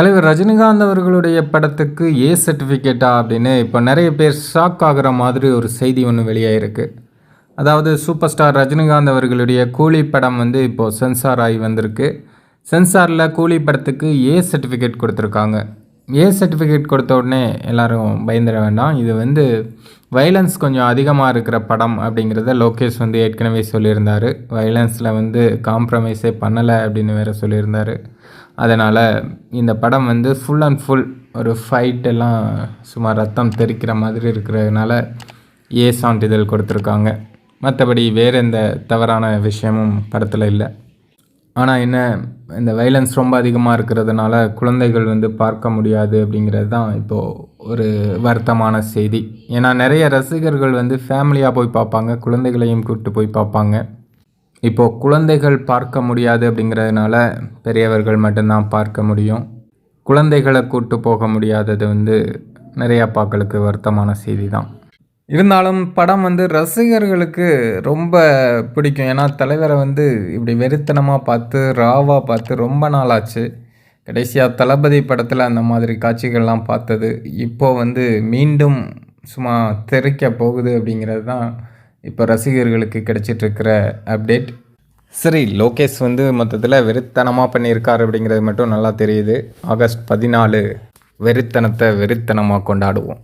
தலைவர் ரஜினிகாந்த் அவர்களுடைய படத்துக்கு ஏ சர்டிஃபிகேட்டா அப்படின்னு இப்போ நிறைய பேர் ஷாக் ஆகிற மாதிரி ஒரு செய்தி ஒன்று வெளியாயிருக்கு. அதாவது சூப்பர் ஸ்டார் ரஜினிகாந்த் அவர்களுடைய கூலி படம் வந்து இப்போது சென்சார் ஆகி வந்திருக்கு. சென்சாரில் கூலி படத்துக்கு ஏ சர்டிஃபிகேட் கொடுத்துருக்காங்க. ஏ சர்டிஃபிகேட் கொடுத்த உடனே எல்லோரும் பயந்துட வேண்டாம். இது வந்து வைலன்ஸ் கொஞ்சம் அதிகமாக இருக்கிற படம் அப்படிங்கிறத லோகேஷ் வந்து ஏற்கனவே சொல்லியிருந்தார். வைலன்ஸில் வந்து காம்ப்ரமைஸே பண்ணலை அப்படின்னு வேறு சொல்லியிருந்தார். அதனால் இந்த படம் வந்து ஃபுல் அண்ட் ஃபுல் ஒரு ஃபைட் எல்லாம் சும்மா ரத்தம் தெறிக்கிற மாதிரி இருக்கிறதுனால ஏ சான்றிதழ் கொடுத்துருக்காங்க. மற்றபடி வேறு எந்த தவறான விஷயமும் படத்தில் இல்லை. ஆனால் என்ன இந்த வைலன்ஸ் ரொம்ப அதிகமாக இருக்கிறதுனால குழந்தைகள் வந்து பார்க்க முடியாது அப்படிங்கிறது தான் இப்போது ஒரு வருத்தமான செய்தி. ஏன்னா நிறைய ரசிகர்கள் வந்து ஃபேமிலியாக போய் பார்ப்பாங்க குழந்தைகளையும் கூப்பிட்டு போய் பார்ப்பாங்க. இப்போது குழந்தைகள் பார்க்க முடியாது அப்படிங்கிறதுனால பெரியவர்கள் மட்டும்தான் பார்க்க முடியும். குழந்தைகளை கூட்டு போக முடியாதது வந்து நிறைய அப்பாக்களுக்கு வருத்தமான செய்தி தான் இருந்தாலும் படம் வந்து ரசிகர்களுக்கு ரொம்ப பிடிக்கும். ஏன்னா தலைவரை வந்து இப்படி வெறித்தனமாக பார்த்து ராவாக பார்த்து ரொம்ப நாள் ஆச்சு கடைசியாக தளபதி படத்தில் அந்த மாதிரி காட்சிகள்லாம் பார்த்தது இப்போ வந்து மீண்டும் சும்மா தெரிக்க போகுது அப்படிங்கிறது தான் இப்போ ரசிகர்களுக்கு கிடைச்சிட்ருக்கிற அப்டேட் சரி லோகேஷ் வந்து மொத்தத்தில் வெறித்தனமாக பண்ணியிருக்கார் அப்படிங்கிறது மட்டும் நல்லா தெரியுது. ஆகஸ்ட் பதினாலு வெறித்தனத்தை வெறித்தனமாக கொண்டாடுவோம்.